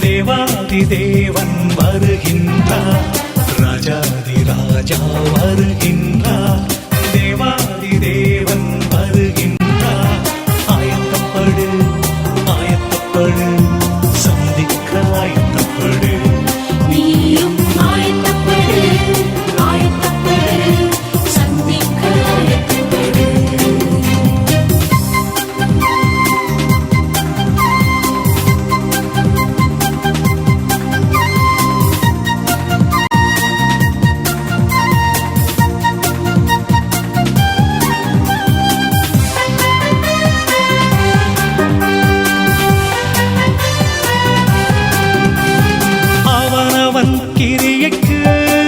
தேவாதி தேவன் வருகின்றார். ராஜாதி ராஜா வருகின்றார். தேவாதி தேவன் வருகின்றார். ஆயத்தப்படு ஆயத்தப்படு சந்திக்க ஆயத்தப்படு.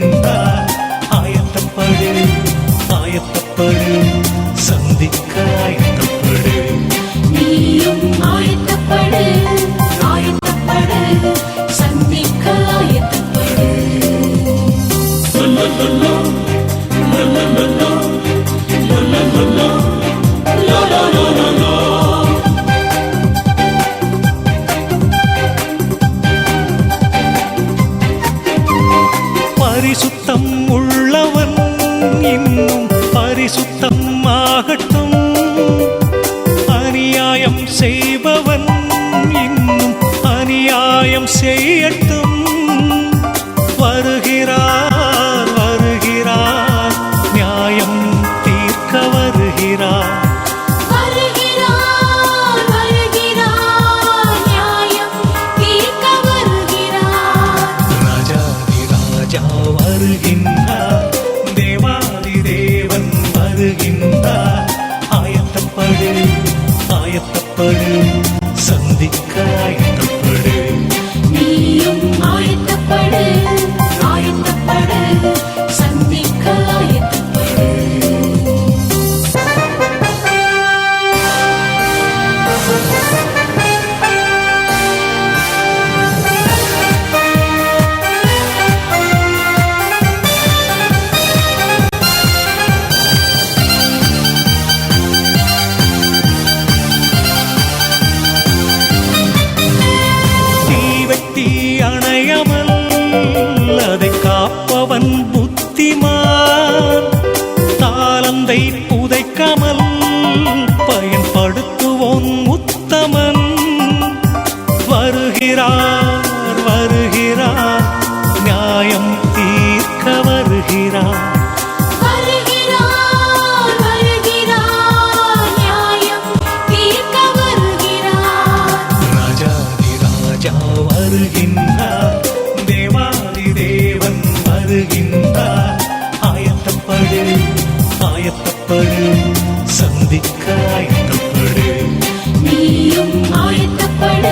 வருகின்றார் ஆயத்தப்படு ஆயத்தப்படு சந்திக்க ஆயத்தப்படு. நீயும் ஆயத்தப்படு. பரிசுத்தம் ஆகட்டும் அநியாயம் செய்பவன் இன்னும் அநியாயம் செய்யட்டும். ஆயத்தப்படு சந்திக்க புத்திமான் தாளந்தை புதைக்காமல் பயன்படுத்துவோன் உத்தமன். வருகிறார் வருகிறார் நியாயம் தீர்க்க வருகிறார். வருகின்றார். ஆயத்தப்படு சந்திக்க ஆயத்தப்படு. நீயும் ஆயத்தப்படு